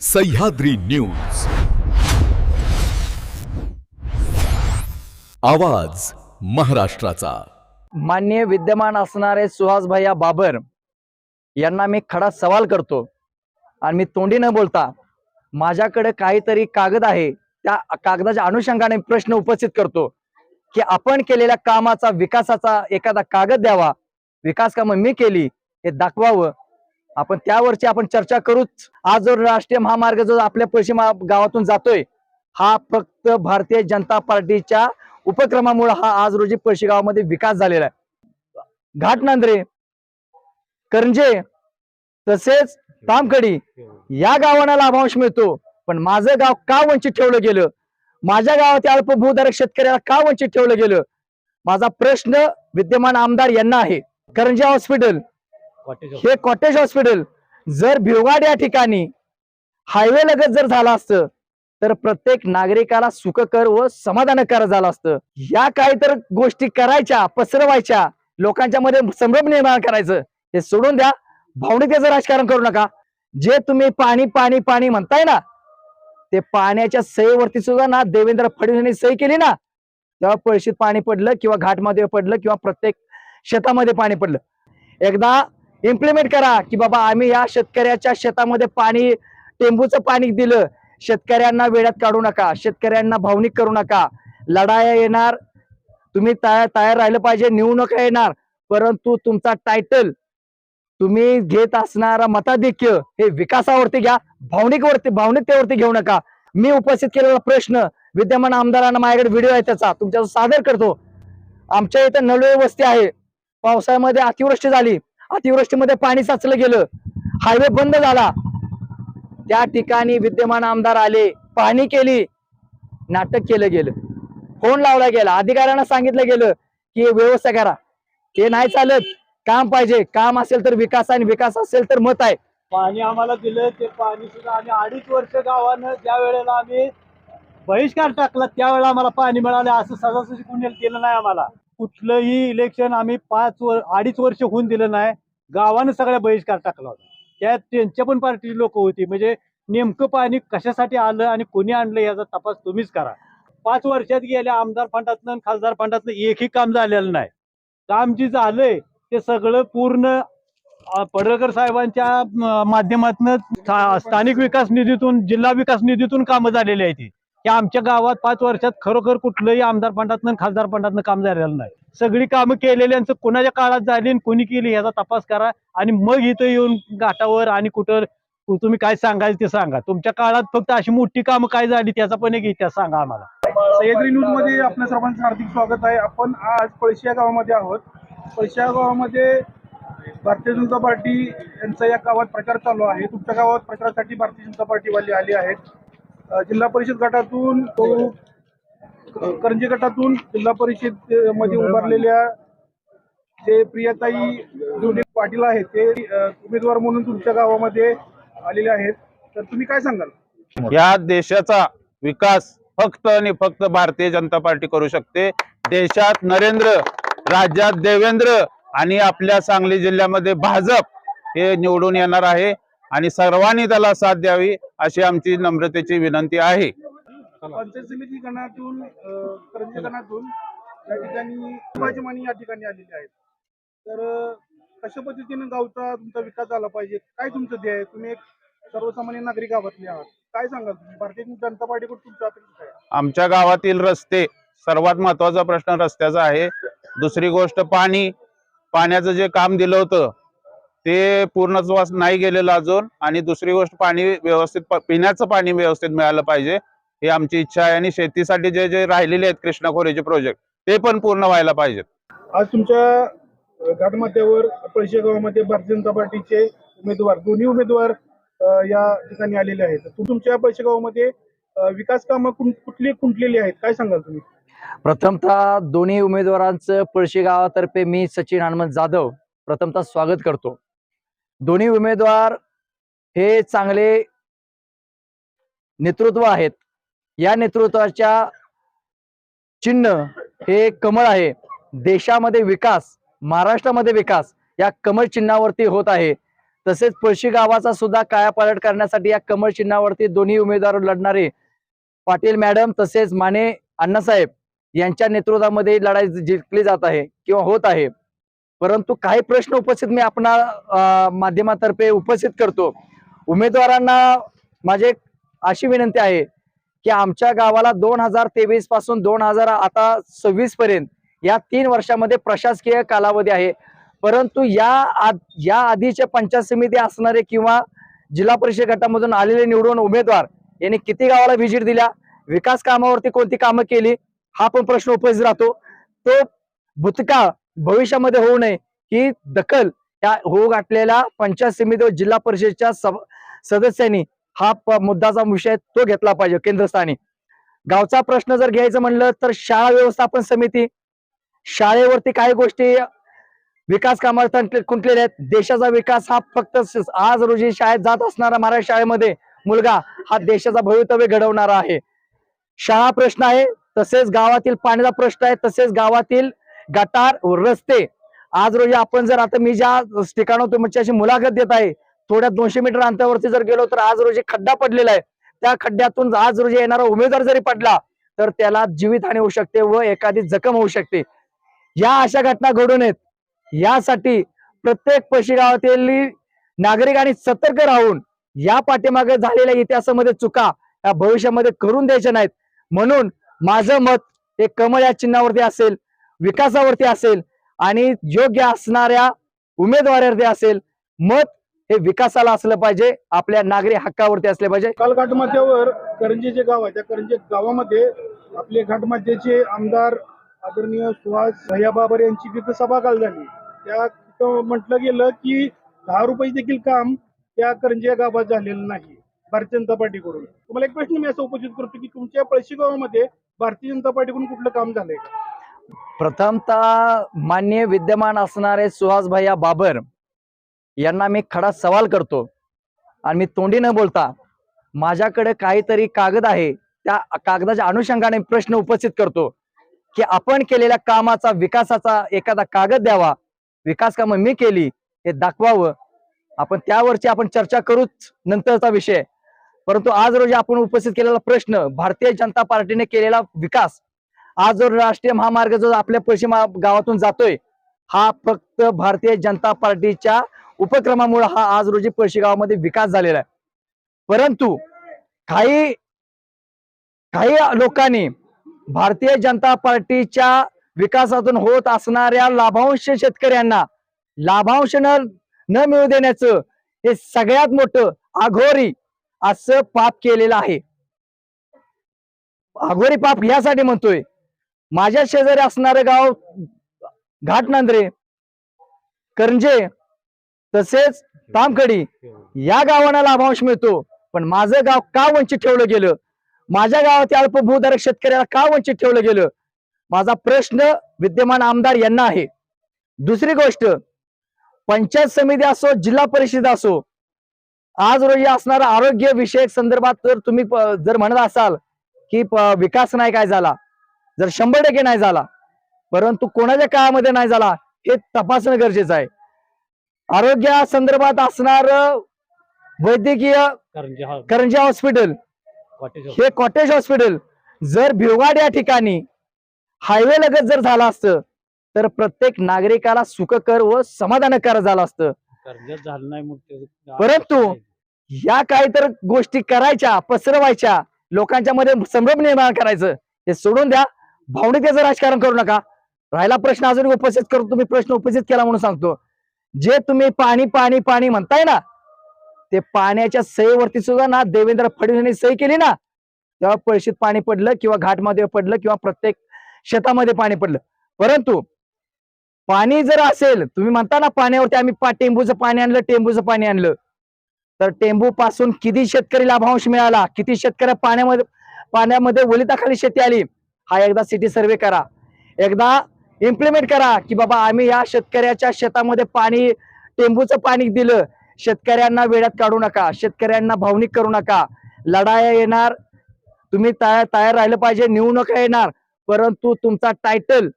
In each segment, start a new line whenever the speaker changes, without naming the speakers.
Sahyadri news. आवाज महाराष्ट्राचा.
मान्य विद्यमान असणारे सुहास भैया बाबर यांना मी खडा सवाल करतो. आणि मी तोंडी न बोलता माझ्याकडे काहीतरी कागद आहे त्या कागदाच्या अनुषंगाने प्रश्न उपस्थित करतो की आपण केलेल्या कामाचा विकासाचा एखादा कागद द्यावा विकास कामं मी केली हे दाखवावं आपण त्यावरची आपण चर्चा करूच. आज जो राष्ट्रीय महामार्ग जो आपल्या पश्चिम गावातून जातोय हा फक्त भारतीय जनता पार्टीच्या उपक्रमामुळे हा आज रोजी पळशी गावामध्ये विकास झालेला आहे. घाटनांद्रे करंजे तसेच तामखडी या गावांना लाभांश मिळतो. पण माझं गाव का वंचित ठेवलं गेलं? माझ्या गावातील अल्पभूधारक शेतकऱ्याला का वंचित ठेवलं गेलं? माझा प्रश्न विद्यमान आमदार यांना आहे. करंजे हॉस्पिटल हे कॉटेज हॉस्पिटल जर भिवगाड या ठिकाणी हायवे लगत जर झालं असतं तर प्रत्येक नागरिकाला सुखकर व समाधानकर झालं असतं. या काय तर गोष्टी करायच्या पसरवायच्या लोकांच्या मध्ये संभ्रम निर्माण करायचं हे सोडून द्या. भावनिकेचं राजकारण करू नका. जे तुम्ही पाणी पाणी पाणी म्हणताय ना ते पाण्याच्या सहीवरती सुद्धा ना देवेंद्र फडणवीस यांनी सही केली ना तेव्हा पळशीत पाणी पडलं किंवा घाटमध्ये पडलं किंवा प्रत्येक शेतामध्ये पाणी पडलं. एकदा इम्प्लिमेंट करा की बाबा आम्ही या शेतकऱ्याच्या शेतामध्ये पाणी टेंबूचं पाणी दिलं. शेतकऱ्यांना वेळात काढू नका. शेतकऱ्यांना भावनिक करू नका. लढाया येणार. तुम्ही तयार तयार राहिलं पाहिजे. निवडणुका येणार. परंतु तुमचा टायटल तुम्ही घेत असणारा मताधिक्य हे विकासावरती घ्या. भावनिकवरती भावनिकतेवरती घेऊ नका. मी उपस्थित केलेला प्रश्न विद्यमान आमदारांना माझ्याकडे व्हिडिओ आहे त्याचा. तुमच्या सादर करतो. आमच्या इथं नळवे वस्ती आहे. पावसाळ्यामध्ये अतिवृष्टी झाली. अतिवृष्टीमध्ये पाणी साचलं गेलं. हायवे बंद झाला. त्या ठिकाणी विद्यमान आमदार आले. पाहणी केली. नाटक केलं गेलं. फोन लावला गेला. अधिकाऱ्यांना सांगितलं गेलं की व्यवस्था करा. ते नाही चालत. काम पाहिजे. काम असेल तर विकास आणि विकास असेल तर मत आहे.
पाणी आम्हाला दिलं. ते पाणी सुद्धा आम्ही अडीच वर्ष गावानं ज्या वेळेला आम्ही बहिष्कार टाकला त्यावेळेला आम्हाला पाणी मिळालं. असं सहजासहजी कुणी केलं नाही आम्हाला. कुठलंही इलेक्शन आम्ही पाच वर अडीच वर्ष होऊन दिलं नाही. गावानं सगळ्या बहिष्कार टाकला होता. त्यात त्यांच्या पण पार्टीची लोक होती. म्हणजे नेमकं पाणी कशासाठी आलं आणि कोणी आणलं याचा तपास तुम्हीच करा. पाच वर्षात गेल्या आमदार फंडातनं आणि खासदार फंडातनं एकही काम झालेलं नाही. काम जे झालंय ते सगळं पूर्ण पडळकर साहेबांच्या माध्यमातून स्थानिक विकास निधीतून जिल्हा विकास निधीतून कामं झालेली आहेत ती. की आमच्या गावात पाच वर्षात खरोखर कुठलंही आमदार फंडातनं खासदार फंडातनं काम झालेलं नाही. सगळी कामं केलेल्यांचं कोणाच्या काळात झाली आणि कोणी केली याचा तपास करा आणि मग इथं येऊन घाटावर आणि कुठं तुम्ही काय सांगाल ते सांगा. तुमच्या काळात फक्त अशी मोठी कामं काय झाली त्याचा पण एक इतिहास सांगा आम्हाला.
सह्याद्री न्यूजमध्ये आपल्या सर्वांचं हार्दिक स्वागत आहे. आपण आज पळशिया गावामध्ये आहोत. पळशिया गावामध्ये भारतीय जनता पार्टी यांचा या गावात प्रचार चालू आहे. तुमच्या गावात प्रचारासाठी भारतीय जनता पार्टीवाले आले आहेत. जिल्हा परिषद गटातून करंजी गटातून जिल्हा परिषदमध्ये उभारलेल्या जे प्रियाताई जोडे पाटील आहेत ते उमेदवार म्हणून तुमच्या गावामध्ये आलेले आहेत. तर तुम्ही काय सांगाल?
या देशाचा विकास फक्त आणि फक्त भारतीय जनता पार्टी करू शकते. देशात नरेंद्र राज्यात देवेंद्र आणि आपल्या सांगली जिल्ह्यामध्ये भाजप हे निवडून येणार आहे. आणि सर्वांनी त्याला साथ द्यावी अशी आमची नम्रतेची विनंती आहे.
पंचायत समिती गणातून गणातून या ठिकाणी शिवाजी या ठिकाणी आलेले आहेत. तर कशा पद्धतीने गावचा तुमचा विकास झाला पाहिजे? काय तुमचं ध्येय आहे? तुम्ही एक सर्वसामान्य नागरिक गावातले आहात. काय सांगाल तुम्ही? भारतीय जनता पार्टीकडून तुमच्या अपेक्षा
आमच्या गावातील रस्ते सर्वात महत्त्वाचा प्रश्न रस्त्याचा आहे. दुसरी गोष्ट पाणी. पाण्याचं जे काम दिलं होतं ते पूर्णत्वास नाही गेलेलं अजून आणि दुसरी गोष्ट पाणी व्यवस्थित पिण्याचं पाणी व्यवस्थित मिळालं पाहिजे. ही आमची इच्छा आहे आणि शेतीसाठी जे जे राहिलेले आहेत कृष्णाखोरीचे प्रोजेक्ट ते पण पूर्ण व्हायला पाहिजेत.
आज तुमच्या घाटमाथ्यावर पळशी गावामध्ये भारतीय जनता पार्टीचे उमेदवार दोन्ही उमेदवार या ठिकाणी आलेले आहेत. तू तुमच्या पळशी गावामध्ये विकास कामं कुठली खुंटलेली आहेत? काय सांगाल तुम्ही?
प्रथमतः दोन्ही उमेदवारांचं पळशी गावातर्फे मी सचिन हनुमंत जाधव प्रथमतः स्वागत करतो. दोन्ही उमेदवार हे चांगले नेतृत्व आहेत. या नेतृत्वाच्या चिन्ह हे कमळ आहे. देशामध्ये विकास महाराष्ट्रामध्ये विकास या कमळ चिन्हावरती होत आहे. तसेच पळशी गावाचा सुद्धा कायापालट करण्यासाठी या कमळ चिन्हावरती दोन्ही उमेदवार लढणारे पाटील मॅडम तसेच माने अण्णासाहेब यांच्या नेतृत्वामध्ये लढाई जिंकली जात आहे किंवा होत आहे. परंतु काही प्रश्न उपस्थित मी आपणा माध्यमातर्फे उपस्थित करतो. उमेदवारांना माझे अशी विनंती आहे की आमच्या गावाला दोन हजार तेवीसपासून दोन हजार आता सव्वीस पर्यंत या तीन वर्षामध्ये प्रशासकीय कालावधी आहे. परंतु या आद- या आधीचे पंचायत समिती असणारे किंवा जिल्हा परिषद गटामधून आलेले निवडून उमेदवार यांनी किती गावाला व्हिजिट दिल्या विकास कामावरती कोणती कामं केली हा पण प्रश्न उपस्थित राहतो. तो भूतकाळ भविष्यामध्ये होऊ नये. ही दखल या होऊ गाठलेल्या पंचायत समिती व जिल्हा परिषदच्या सदस्यांनी हा मुद्दाचा विषय तो घेतला पाहिजे केंद्रस्थानी. गावचा प्रश्न जर घ्यायचं म्हणलं तर शाळा व्यवस्थापन समिती शाळेवरती काही गोष्टी विकास कामात कुंटलेल्या आहेत. देशाचा विकास हा फक्त आज रोजी शाळेत जात असणारा मराठी शाळेमध्ये मुलगा हा देशाचा भवितव्य घडवणारा आहे. शाळा प्रश्न आहे तसेच गावातील पाण्याचा प्रश्न आहे तसेच गावातील गटार रस्ते. आज रोजी आपण जर आता मी ज्या ठिकाणावर तुमच्याशी म्हणजे मुलाखत देत आहे थोड्या दोनशे मीटर अंतरावरती जर गेलो तर आज रोजी खड्डा पडलेला आहे. त्या खड्ड्यातून आज रोजी येणारा उमेदवार जरी पडला तर त्याला जीवितहानी होऊ शकते व एखादी जखम होऊ शकते. या अशा घटना घडून येत यासाठी प्रत्येक पशी गावातील नागरिकांनी सतर्क राहून या पाठीमागे झालेल्या इतिहासामध्ये चुका या भविष्यामध्ये करून द्यायच्या नाहीत. म्हणून माझं मत हे कमळ या चिन्हावरती असेल. विकासावरती असेल आणि योग्य असणाऱ्या उमेदवारावरती असेल मत हे विकासाला असलं पाहिजे आपल्या नागरी हक्कावरती असले पाहिजे.
काल घाटमाथ्यावर करंजी जे गाव आहे त्या करंजी गावामध्ये आपले घाटमाथ्याचे आमदार आदरणीय सुहास भैया बाबर यांची तिथं सभा काल झाली. त्या तिथं म्हटलं गेलं की दहा रुपये देखील काम त्या करंजी या गावात झालेलं नाही भारतीय जनता पार्टीकडून. तुम्हाला एक प्रश्न मी असं उपस्थित करतो की तुमच्या पळशी गावामध्ये भारतीय जनता पार्टीकडून कुठलं काम झालंय?
प्रथमतः मान्य विद्यमान असणारे सुहास भैया बाबर यांना मी खडा सवाल करतो. आणि मी तोंडी न बोलता माझ्याकडे काहीतरी कागद आहे त्या कागदाच्या अनुषंगाने प्रश्न उपस्थित करतो की आपण केलेल्या कामाचा विकासाचा एखादा कागद द्यावा. विकास कामं मी केली हे दाखवावं. आपण त्यावरची आपण चर्चा करूच नंतरचा विषय. परंतु आज रोजी आपण उपस्थित केलेला प्रश्न भारतीय जनता पार्टीने केलेला विकास आज जो राष्ट्रीय महामार्ग जो आपल्या पश्चिम गावातून जातोय हा फक्त भारतीय जनता पार्टीच्या उपक्रमामुळे हा आज रोजी पळशी गावामध्ये विकास झालेला आहे. परंतु काही काही लोकांनी भारतीय जनता पार्टीच्या विकासातून होत असणाऱ्या लाभांश शेतकऱ्यांना लाभांश न न मिळू देण्याचं हे सगळ्यात मोठं आघोरी असं पाप केलेलं आहे. आघोरी पाप यासाठी म्हणतोय माझ्या शेजारी असणारं गाव घाटनांद्रे करंजे तसेच तामकडी या गावांना लाभांश मिळतो. पण माझं गाव का वंचित ठेवलं गेलं? माझ्या गावातील अल्पभूधारक शेतकऱ्याला का वंचित ठेवलं गेलं? माझा प्रश्न विद्यमान आमदार यांना आहे. दुसरी गोष्ट पंचायत समिती असो जिल्हा परिषद असो आज रोजी असणारा आरोग्य विषयक संदर्भात जर तुम्ही जर म्हणत असाल की विकास नाही काय झाला जर शंभर टक्के नाही झाला परंतु कोणाच्या काळामध्ये नाही झाला हे तपासणं गरजेचं आहे. आरोग्या संदर्भात असणार वैद्यकीय करंजी हॉस्पिटल. हे कॉटेज हॉस्पिटल जर भिवगाड या ठिकाणी हायवे लगत जर झालं असतं तर प्रत्येक नागरिकाला सुखकर व समाधानकर झालं असतं. परंतु या काहीतर गोष्टी करायच्या पसरवायच्या लोकांच्या मध्ये संभ्रम निर्माण करायचं हे सोडून द्या. भावनिकेचं राजकारण करू नका. राहिला प्रश्न अजून उपस्थित करतो तुम्ही प्रश्न उपस्थित केला म्हणून सांगतो. जे तुम्ही पाणी पाणी पाणी म्हणताय ना ते पाण्याच्या सहीवरती सुद्धा ना देवेंद्र फडणवीस सही केली ना तेव्हा पळशीत पाणी पडलं किंवा घाटमध्ये पडलं किंवा प्रत्येक शेतामध्ये पाणी पडलं. परंतु पाणी जर असेल तुम्ही म्हणता ना पाण्यावरती आम्ही पा टेंबूचं पाणी आणलं टेंबूचं पाणी आणलं तर टेंबू पासून किती शेतकरी लाभांश मिळाला किती शेतकऱ्या पाण्यामध्ये पाण्यामध्ये ओलिताखाली शेती आली हा एकदा सिटी सर्वे करा. एकदा इम्प्लिमेंट करा की बाबा आम्ही या शेतकऱ्याच्या शेतामध्ये पाणी टेंबूचं पाणी दिलं. शेतकऱ्यांना वेळात काढू नका. शेतकऱ्यांना भावनिक करू नका. लढाया येणार. तुम्ही तयार तयार राहिलं पाहिजे. निवडणुका येणार. परंतु तुमचा टायटल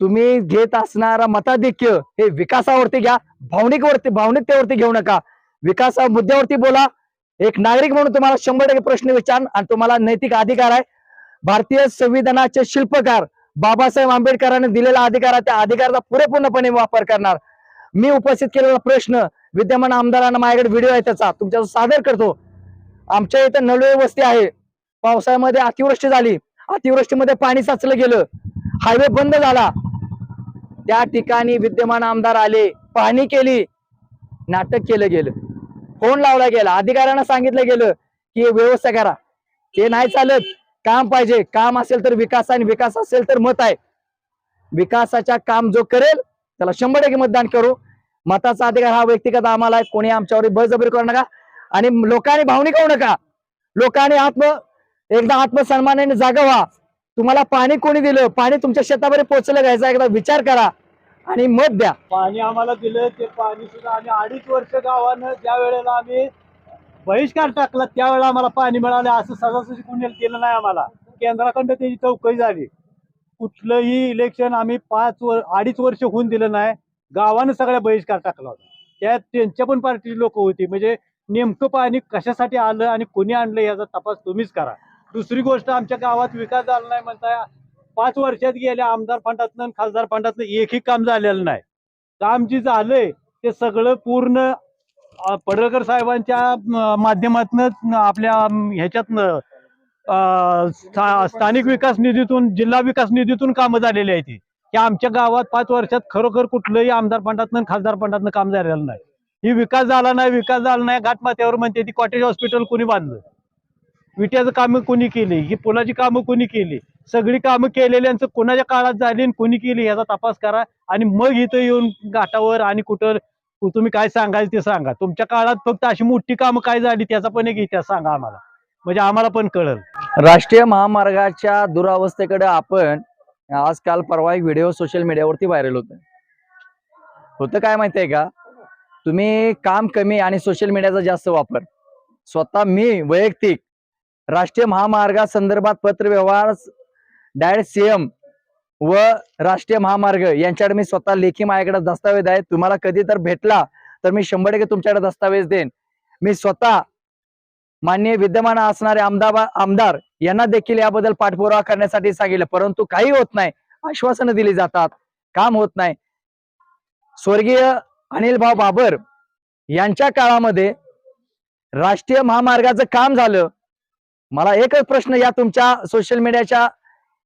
तुम्ही घेत असणारा मताधिक्य हे विकासावरती घ्या. भावनिकवरती भावनिकतेवरती घेऊ नका. विकासा मुद्द्यावरती बोला. एक नागरिक म्हणून तुम्हाला शंभर टक्के प्रश्न विचार आणि तुम्हाला नैतिक अधिकार आहे. भारतीय संविधानाचे शिल्पकार बाबासाहेब आंबेडकरांनी दिलेला अधिकार आहे. त्या अधिकाराचा पुरेपूर्णपणे वापर करणार. मी उपस्थित केलेला प्रश्न विद्यमान आमदारांना माझ्याकडे व्हिडिओ आहे त्याचा. तुमच्या सादर करतो. आमच्या इथं नळवे वस्ती आहे. पावसाळ्यामध्ये अतिवृष्टी झाली. अतिवृष्टीमध्ये पाणी साचलं गेलं. हायवे बंद झाला. त्या ठिकाणी विद्यमान आमदार आले. पाहणी केली. नाटक केलं गेलं. फोन लावला गेला. अधिकाऱ्यांना सांगितलं गेलं की व्यवस्था करा. ते नाही चालत. काम पाहिजे. काम असेल तर विकास आणि विकास असेल तर मत आहे. विकासाच्या काम जो करेल त्याला शंभर टक्के मतदान करू. मताचा अधिकार हा व्यक्तिगत आम्हाला आहे. कोणी आमच्यावर बळजबरी करू नका. आणि लोकांनी भावनिक होऊ नका. लोकांनी आत्म एकदा आत्मसन्मानाने जागा व्हा. तुम्हाला पाणी कोणी दिलं? पाणी तुमच्या शेतामध्ये पोहोचलं घ्यायचा एकदा विचार करा आणि मत द्या.
पाणी आम्हाला दिलं. ते पाणी सुद्धा आम्ही अडीच वर्ष गावानं ज्या वेळेला आम्ही बहिष्कार टाकला त्यावेळेला आम्हाला पाणी मिळालं असं सहजासहजी कुणी केलं नाही आम्हाला. केंद्राकडं त्याची चौकशी झाली. कुठलंही इलेक्शन आम्ही पाच वर अडीच वर्ष होऊन दिलं नाही. गावानं सगळ्या बहिष्कार टाकला होता. त्यात त्यांच्या पण पार्टीची लोक होती. म्हणजे नेमकं पाणी कशासाठी आलं आणि कोणी आणलं याचा तपास तुम्हीच करा. दुसरी गोष्ट आमच्या गावात विकास झाला नाही म्हणताय. पाच वर्षात गेल्या आमदार फंडातनं खासदार फंडातनं एकही काम झालेलं नाही. काम जे झालंय. ते सगळं पूर्ण पडळकर साहेबांच्या माध्यमातून आपल्या ह्याच्यातनं स्थानिक विकास निधीतून जिल्हा विकास निधीतून कामं झालेली आहेत ती की आमच्या गावात पाच वर्षात खरोखर कुठलंही आमदार फंडातनं खासदार फंडातनं काम झालेलं नाही. ही विकास झाला नाही विकास झाला नाही घाटमाथ्यावर म्हणते ती कॉटेज हॉस्पिटल कोणी बांधलं? विट्याचं कामं कोणी केली? ही पुलाची कामं कोणी केली? सगळी कामं केलेल्यांचं कोणाच्या काळात झाली आणि कोणी केली? याचा तपास करा आणि मग इथं येऊन घाटावर आणि कुठं तुम्ही काय सांगाल ते सांगा. तुमच्या काळात फक्त अशी मोठी कामं काय झाली त्याचा पण एक इतिहास सांगा आम्हाला. म्हणजे आम्हाला पण कळल.
राष्ट्रीय महामार्गाच्या दुरावस्थेकडे आपण आजकाल परवा एक व्हिडिओ सोशल मीडियावरती व्हायरल होत होतं काय माहितीये का? तुम्ही काम कमी आणि सोशल मीडियाचा जास्त वापर. स्वतः मी वैयक्तिक राष्ट्रीय महामार्गासंदर्भात पत्रव्यवहार डायरेक्ट सीएम व राष्ट्रीय महामार्ग. यांच्याकडे मी स्वतः लेखी माझ्याकडे दस्तावेज आहे तुम्हाला कधी तर भेटला तर मी शंभर टक्के तुमच्याकडे दस्तावेज देईन. मी स्वतः माननीय विद्यमान असणारे आमदार आमदार यांना देखील याबद्दल पाठपुरावा करण्यासाठी सांगितलं. परंतु काही होत नाही. आश्वासनं दिली जातात. काम होत नाही. स्वर्गीय अनिल भाऊ बाबर यांच्या काळामध्ये राष्ट्रीय महामार्गाचं काम झालं. मला एकच प्रश्न या तुमच्या सोशल मीडियाच्या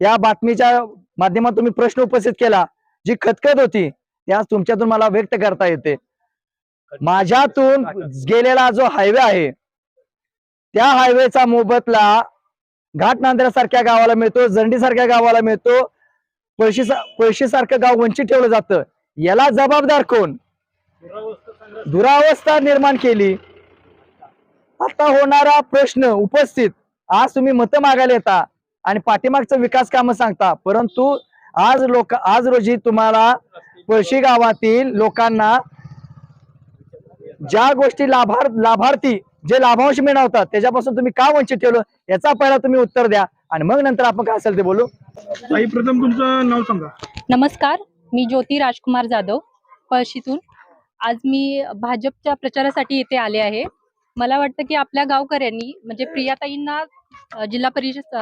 या बातमीच्या माध्यमातून तुम्ही प्रश्न उपस्थित केला जी खतखत होती ती आज तुमच्यातून मला व्यक्त करता येते. माझ्यातून गेलेला जो हायवे आहे त्या हायवेचा मोबदला घाटनांद्र्यासारख्या गावाला मिळतो जंडी सारख्या गावाला मिळतो पळशी पळशी सारखं गाव वंचित ठेवलं जातं. याला जबाबदार कोण? दुरावस्था निर्माण केली. आता होणारा प्रश्न उपस्थित. आज तुम्ही मतं मागायला येता. आणि पाठीमागचं विकास कामं सांगता. परंतु आज लोक आज रोजी तुम्हाला पळशी गावातील लोकांना ज्या गोष्टी लाभार लाभार्थी जे लाभांश मिळवतात त्याच्यापासून तुम्ही का वंचित ठेवलं? याचा पहिला तुम्ही उत्तर द्या. आणि मग नंतर आपण काय असेल ते बोलू.
ताई प्रथम तुमचं नाव सांगा.
नमस्कार. मी ज्योती राजकुमार जाधव पळशीतून. आज मी भाजपच्या प्रचारासाठी येथे आले आहे. मला वाटतं की आपल्या गावकऱ्यांनी म्हणजे प्रियाताईंना जिल्हा परिषद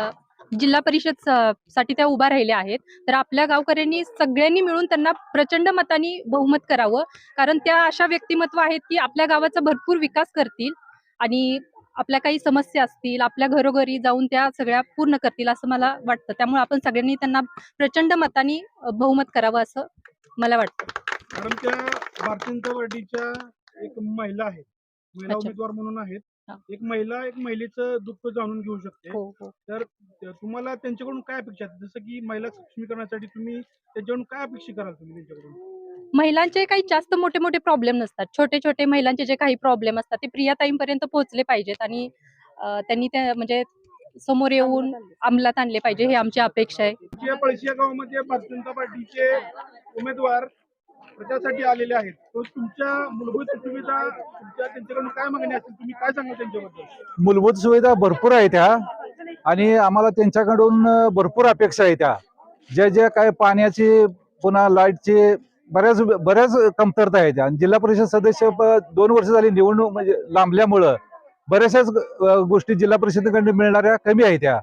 जिल्हा परिषदसाठी त्या उभा राहिल्या आहेत. तर आपल्या गावकऱ्यांनी सगळ्यांनी मिळून त्यांना प्रचंड मताने बहुमत करावं. कारण त्या अशा व्यक्तिमत्व आहेत की आपल्या गावाचा भरपूर विकास करतील आणि आपल्या काही समस्या असतील आपल्या घरोघरी जाऊन त्या सगळ्या पूर्ण करतील असं मला वाटतं. त्यामुळे आपण सगळ्यांनी त्यांना प्रचंड मताने बहुमत करावं असं मला वाटतं.
कारण त्या भारतीय जनता पार्टीच्या एक महिला आहेत. महिला. उमेदवार म्हणून आहेत.
हा.
एक महिला एक महिलेचं दुःख जाणून घेऊ शकते.
हो हो.
तर तुम्हाला त्यांच्याकडून काय अपेक्षा आहेत? जसं की महिला सक्षमीकरणासाठी तुम्ही त्यांच्याकडून काय अपेक्षा कराल तुम्ही त्यांच्याकडून?
महिलांचे काही जास्त मोठे मोठे प्रॉब्लेम नसतात. छोटे छोटे महिलांचे जे काही प्रॉब्लेम असतात ते प्रियाताईंपर्यंत पोहोचले पाहिजेत आणि अ, त्यांनी त्या म्हणजे समोर येऊन अंमलात आणले पाहिजे हे आमची अपेक्षा आहे.
या पळशी या गावामध्ये भारतीय जनता पार्टीचे उमेदवार प्रचारासाठी आलेले आहेत. तुमच्या मूलभूत सुविधा तुमच्या त्यांच्याकडून काय मागणी असेल तुम्ही काय सांगाल त्यांच्याबद्दल?
मूलभूत सुविधा भरपूर आहेत त्या आणि आम्हाला त्यांच्याकडून भरपूर अपेक्षा आहे त्या ज्या ज्या काय पाण्याची पुन्हा लाईटची बऱ्याच बऱ्याच कमतरता आहेत आणि जिल्हा परिषद सदस्य दोन वर्ष झाली निवडणूक म्हणजे लांबल्यामुळं बऱ्याचशाच गोष्टी जिल्हा परिषदेकडनं मिळणाऱ्या कमी आहेत त्या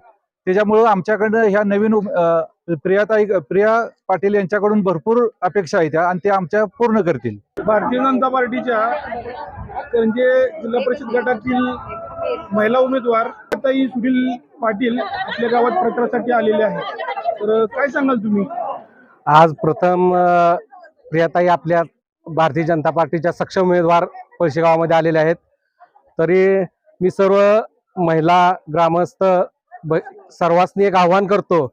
त्याच्यामुळं आमच्याकडनं ह्या नवीन प्रियाताई प्रिया पाटील यांच्याकडून भरपूर अपेक्षा आहेत त्या आणि ते आमच्या पूर्ण करतील.
भारतीय जनता पार्टीच्या म्हणजे जिल्हा परिषद गटातील महिला उमेदवार ताई सुनील पाटील आपल्या गावात प्रचारासाठी आलेले आहेत. तर काय सांगाल तुम्ही?
आज प्रथम प्रियाताई आपल्या भारतीय जनता पार्टीच्या सक्षम उमेदवार पळशी गावामध्ये आलेले आहेत. तरी मी सर्व महिला ग्रामस्थ ब- सर्वांसनी एक आव्हान करतो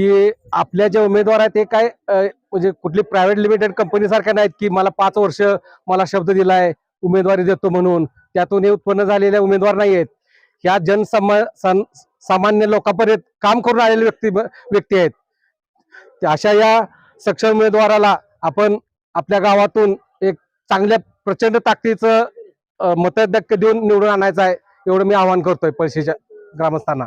की आपल्या जे उमेदवार आहेत ते काय म्हणजे कुठली प्रायव्हेट लिमिटेड कंपनी सारख्या नाहीत की मला पाच वर्ष मला शब्द दिलाय उमेदवारी देतो म्हणून. त्यातून हे उत्पन्न झालेले उमेदवार नाही आहेत ह्या जनसमा सामान्य लोकांपर्यंत काम करून आलेले व्यक्ती व्यक्ती आहेत. अशा या सक्षम उमेदवाराला आपण आपल्या गावातून एक चांगल्या प्रचंड ताकदीचं अ, देऊन निवडून आणायचं आहे एवढं मी आवाहन करतोय पळशीच्या ग्रामस्थांना.